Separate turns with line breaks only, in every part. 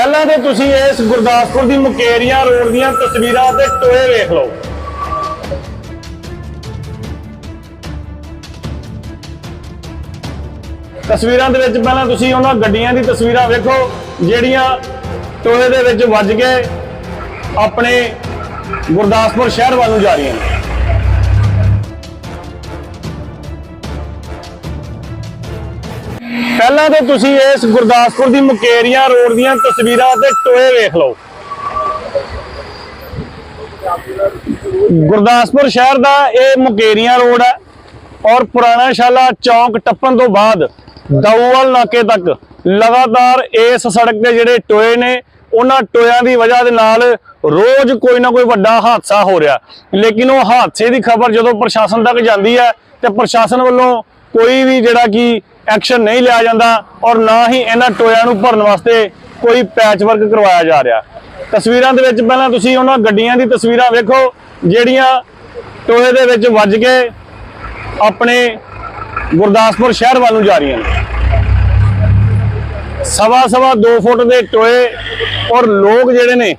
ਪਹਿਲਾਂ ਤੇ ਤੁਸੀਂ ਇਸ ਗੁਰਦਾਸਪੁਰ ਦੀ ਮੁਕੇਰੀਆਂ ਰੋਡ ਦੀਆਂ ਤਸਵੀਰਾਂ ਤੇ ਟੋਏ ਵੇਖ ਲਓ। ਤਸਵੀਰਾਂ ਦੇ ਵਿੱਚ ਪਹਿਲਾਂ ਤੁਸੀਂ ਉਹਨਾਂ ਗੱਡੀਆਂ ਦੀ ਤਸਵੀਰਾਂ ਵੇਖੋ, ਜਿਹੜੀਆਂ ਟੋਏ ਦੇ ਵਿੱਚ ਵੱਜ ਕੇ ਆਪਣੇ ਗੁਰਦਾਸਪੁਰ ਸ਼ਹਿਰ ਵੱਲ ਨੂੰ ਜਾ ਰਹੀਆਂ ਨੇ। ਪਹਿਲਾਂ ਤੇ ਤੁਸੀਂ ਇਸ ਗੁਰਦਾਸਪੁਰ ਦੀ ਮੁਕੇਰੀਆਂ ਰੋਡ ਦੀਆਂ ਤਸਵੀਰਾਂ ਤੇ ਟੋਏ ਵੇਖ ਲਓ। ਗੁਰਦਾਸਪੁਰ ਸ਼ਹਿਰ ਦਾ ਇਹ ਮੁਕੇਰੀਆਂ ਰੋਡ ਹੈ ਔਰ ਪੁਰਾਣਾ ਸ਼ਾਲਾ ਚੌਂਕ ਟੱਪਣ ਤੋਂ ਬਾਅਦ ਦਾਊਵਾਲ ਨਾਕੇ ਤੱਕ ਲਗਾਤਾਰ ਇਸ ਸੜਕ ਦੇ ਜਿਹੜੇ ਟੋਏ ਨੇ, ਉਹਨਾਂ ਟੋਇਆਂ ਦੀ ਵਜ੍ਹਾ ਦੇ ਨਾਲ ਰੋਜ਼ ਕੋਈ ਨਾ ਕੋਈ ਵੱਡਾ ਹਾਦਸਾ ਹੋ ਰਿਹਾ। ਲੇਕਿਨ ਉਹ ਹਾਦਸੇ ਦੀ ਖਬਰ ਜਦੋਂ ਪ੍ਰਸ਼ਾਸਨ ਤੱਕ ਜਾਂਦੀ ਹੈ ਤੇ ਪ੍ਰਸ਼ਾਸਨ ਵੱਲੋਂ ਕੋਈ ਵੀ ਜਿਹੜਾ ਕਿ ਐਕਸ਼ਨ ਨਹੀਂ ਲਿਆ ਜਾਂਦਾ ਔਰ ਨਾ ਹੀ ਇਹਨਾਂ ਟੋਇਆਂ ਨੂੰ ਭਰਨ ਵਾਸਤੇ ਕੋਈ ਪੈਚ ਵਰਕ ਕਰਵਾਇਆ ਜਾ ਰਿਹਾ। ਤਸਵੀਰਾਂ ਦੇ ਵਿੱਚ ਪਹਿਲਾਂ ਤੁਸੀਂ ਉਹਨਾਂ ਗੱਡੀਆਂ ਦੀ ਤਸਵੀਰਾਂ ਵੇਖੋ, ਜਿਹੜੀਆਂ ਟੋਏ ਦੇ ਵਿੱਚ ਵੱਜ ਕੇ ਆਪਣੇ ਗੁਰਦਾਸਪੁਰ ਸ਼ਹਿਰ ਵੱਲ ਨੂੰ ਜਾ ਰਹੀਆਂ ਨੇ। ਸਵਾ ਸਵਾ 2 ਫੁੱਟ ਦੇ ਟੋਏ ਔਰ ਲੋਕ ਜਿਹੜੇ ਨੇ,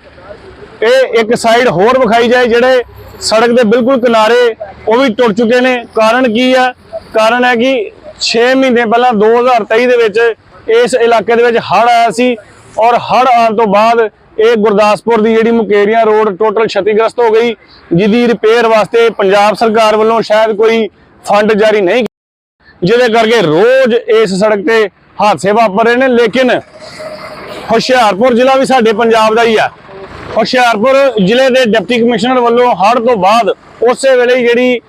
ਇਹ ਇੱਕ ਸਾਈਡ ਹੋਰ ਵਿਖਾਈ ਜਾਏ ਜਿਹੜੇ ਸੜਕ ਦੇ ਬਿਲਕੁਲ ਕਿਨਾਰੇ ਉਹ ਵੀ ਟੁੱਟ ਚੁੱਕੇ ਨੇ। ਕਾਰਨ ਕੀ ਹੈ ਕਾਰਨ ਹੈ ਕਿ 6 ਮਹੀਨੇ ਪਹਿਲਾਂ 2023 ਦੇ ਵਿੱਚ ਇਸ ਇਲਾਕੇ ਦੇ ਵਿੱਚ ਹੜ੍ਹ ਆਇਆ ਸੀ ਔਰ ਹੜ੍ਹ ਆਉਣ ਤੋਂ ਬਾਅਦ ਇਹ ਗੁਰਦਾਸਪੁਰ ਦੀ ਜਿਹੜੀ ਮੁਕੇਰੀਆਂ ਰੋਡ ਟੋਟਲ ਛਤੀਗ੍ਰਸਤ ਹੋ ਗਈ, ਜਿਹਦੀ ਰਿਪੇਅਰ ਵਾਸਤੇ ਪੰਜਾਬ ਸਰਕਾਰ ਵੱਲੋਂ ਸ਼ਾਇਦ ਕੋਈ ਫੰਡ ਜਾਰੀ ਨਹੀਂ ਜਿਹਦੇ ਕਰਕੇ ਰੋਜ਼ ਇਸ ਸੜਕ ਤੇ ਹਾਦਸੇ ਵਾਪਰ ਰਹੇ ਨੇ, ਲੇਕਿਨ ਹੁਸ਼ਿਆਰਪੁਰ ਜ਼ਿਲ੍ਹਾ ਵੀ ਸਾਡੇ ਪੰਜਾਬ ਦਾ ਹੀ ਆ ਹੁਸ਼ਿਆਰਪੁਰ ਜ਼ਿਲ੍ਹੇ ਦੇ ਡਿਪਟੀ ਕਮਿਸ਼ਨਰ ਵੱਲੋਂ ਹੜ੍ਹ ਤੋਂ ਬਾਅਦ ਉਸੇ ਵੇਲੇ ਜਿਹੜੀ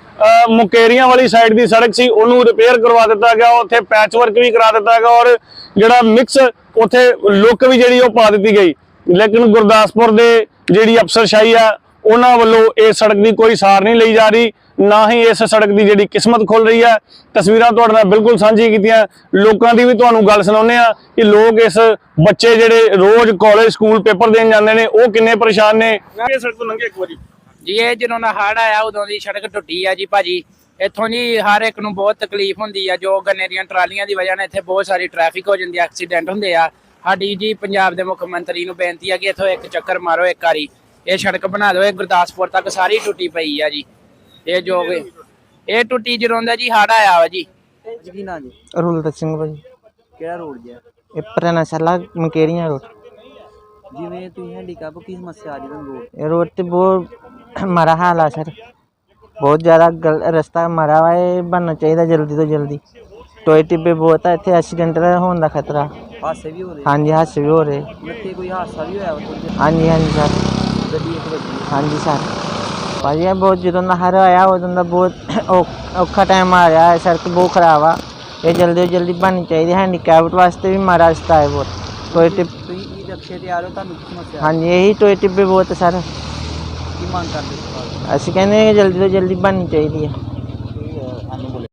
ਮੁਕੇਰੀਆਂ ਵਾਲੀ ਸਾਈਡ ਦੀ ਸੜਕ ਸੀ, ਉਹਨੂੰ ਰਿਪੇਅਰ ਕਰਵਾ ਦਿੱਤਾ ਗਿਆ, ਉੱਥੇ ਪੈਚ ਵਰਕ ਵੀ ਕਰਾ ਦਿੱਤਾ ਗਿਆ ਔਰ ਜਿਹੜਾ ਮਿਕਸ ਉੱਥੇ ਲੁੱਕ ਵੀ ਜਿਹੜੀ ਉਹ ਪਾ ਦਿੱਤੀ ਗਈ। ਲੇਕਿਨ ਗੁਰਦਾਸਪੁਰ ਦੇ ਜਿਹੜੀ ਅਫਸਰਸ਼ਾਹੀ ਆ, ਉਹਨਾਂ ਵੱਲੋਂ ਇਹ ਸੜਕ ਦੀ ਕੋਈ ਸਾਰ ਨਹੀਂ ਲਈ ਜਾ ਰਹੀ, ਨਾ ਹੀ ਇਸ ਸੜਕ ਦੀ ਜਿਹੜੀ ਕਿਸਮਤ ਖੁੱਲ ਰਹੀ ਹੈ ਤਸਵੀਰਾਂ ਤੁਹਾਡੇ ਨਾਲ ਬਿਲਕੁਲ ਸਾਂਝੀ ਕੀਤੀਆਂ, ਲੋਕਾਂ ਦੀ ਵੀ ਤੁਹਾਨੂੰ ਗੱਲ ਸੁਣਾਉਂਦੇ ਆ ਕਿ ਲੋਕ ਇਸ ਬੱਚੇ ਜਿਹੜੇ ਰੋਜ਼ ਕਾਲਜ ਸਕੂਲ ਪੇਪਰ ਦੇਣ ਜਾਂਦੇ ਨੇ, ਉਹ ਕਿੰਨੇ ਪਰੇਸ਼ਾਨ ਨੇ। ਇਹ ਸੜਕ ਤੋਂ ਲੰਘੇ ਇੱਕ ਵਾਰੀ।
ਜੀ ਇਹ ਜਦੋਂ ਦਾ ਹੜ੍ਹ ਆਇਆ ਉਦੋਂ ਦੀ ਸੜਕ ਟੁੱਟੀ ਆ ਜੀ ਭਾਜੀ। ਇੱਥੋਂ ਜੀ ਹਰ ਇੱਕ ਨੂੰ ਬਹੁਤ ਤਕਲੀਫ ਹੁੰਦੀ ਆ ਜੋ ਗੰਨੇ ਦੀਆਂ ਟਰਾਲੀਆਂ ਦੀ ਵਜ੍ਹਾ ਨਾਲ ਇੱਥੇ ਬਹੁਤ ਸਾਰੀ ਟ੍ਰੈਫਿਕ ਹੋ ਜਾਂਦੀ ਆ ਐਕਸੀਡੈਂਟ ਹੁੰਦੇ ਆ। ਸਾਡੀ ਜੀ ਪੰਜਾਬ ਦੇ ਮੁੱਖ ਮੰਤਰੀ ਨੂੰ ਬੇਨਤੀ ਆ ਕਿ ਇੱਥੋਂ ਇੱਕ ਚੱਕਰ ਮਾਰੋ ਇੱਕ ਵਾਰੀ। ਇਹ ਸੜਕ ਬਣਾ ਦਿਓ ਇਹ ਗੁਰਦਾਸਪੁਰ ਤੱਕ ਸਾਰੀ ਟੁੱਟੀ ਪਈ ਆ ਜੀ। ਇਹ ਜੋ ਇਹ ਟੁੱਟੀ ਜਦੋਂ ਦਾ ਜੀ ਹੜ੍ਹ ਆਇਆ ਵਾ ਜੀ।
ਕੀ ਨਾਂ ਜੀ?
ਰੁਲਤ ਸਿੰਘ ਭਾਜੀ।
ਕਿਹੜਾ ਰੋਡ ਜੀ?
ਇਹ ਪੁਰਾਣਾ ਸਾਲਾ ਮਕੇਰੀਆਂ ਰੋਡ।
ਜਿਵੇਂ ਤੁਸੀਂ ਹੈਂਡੀਕੈਪ ਕੀ ਸਮੱਸਿਆ ਆ ਜੀ ਤੁਹਾਨੂੰ ਰੋਡ?
ਇਹ ਰੋਡ ਤੇ ਬਹੁਤ ਮਾੜਾ ਹਾਲ ਆ ਸਰ। ਬਹੁਤ ਜ਼ਿਆਦਾ ਗਲ ਰਸਤਾ ਮਾੜਾ ਵਾ ਇਹ ਬਣਨਾ ਚਾਹੀਦਾ ਜਲਦੀ ਤੋਂ ਜਲਦੀ। ਟੋਏ ਟਿੱਬੇ ਬਹੁਤ ਆ ਇੱਥੇ ਐਕਸੀਡੈਂਟ ਦਾ ਹੋਣ ਦਾ ਖਤਰਾ।
ਹਾਸੇ ਵੀ ਹੋ ਰਹੇ?
ਹਾਂਜੀ ਹਾਦਸੇ ਵੀ ਹੋ ਰਹੇ।
ਇੱਥੇ ਕੋਈ ਹਾਦਸਾ ਵੀ ਹੋਇਆ ਜਿਹੀ
ਹਾਂਜੀ ਹਾਂਜੀ ਸਰ।
ਗੱਡੀ ਇੱਕ ਵੱਜੀ
ਹਾਂਜੀ ਸਰ। ਭਾਜੀ ਇਹ ਬਹੁਤ ਜਦੋਂ ਦਾ ਹਰ ਆਇਆ ਉਦੋਂ ਦਾ ਬਹੁਤ ਔ- ਔਖਾ ਟਾਈਮ ਆ ਰਿਹਾ ਹੈ ਸੜਕ ਬਹੁਤ ਖਰਾਬ ਆ। ਇਹ ਜਲਦੀ ਤੋਂ ਜਲਦੀ ਬਣਨੀ ਚਾਹੀਦੀ ਹੈਂਡੀਕੈਪਟ ਵਾਸਤੇ ਵੀ ਮਾੜਾ ਰਸਤਾ ਹੈ ਬਹੁਤ। ਟੋਏ ਟਿੱਬ
ਤੁਸੀਂ ਕੀ ਰਕਸ਼ੇ ਤੇ ਆ ਰਹੇ ਹੋ? ਤੁਹਾਨੂੰ ਕੀ ਸਮੱਸਿਆ?
ਹਾਂਜੀ ਇਹੀ ਟੋਏ ਟਿੱਬੇ ਬਹੁਤ ਸਰ।
ਕੀ ਮੰਗ ਕਰਦੇ ਹੋ?
ਅਸੀਂ ਕਹਿੰਦੇ ਹਾਂ ਕਿ ਜਲਦੀ ਤੋਂ ਜਲਦੀ ਬਣਨੀ ਚਾਹੀਦੀ ਹੈ।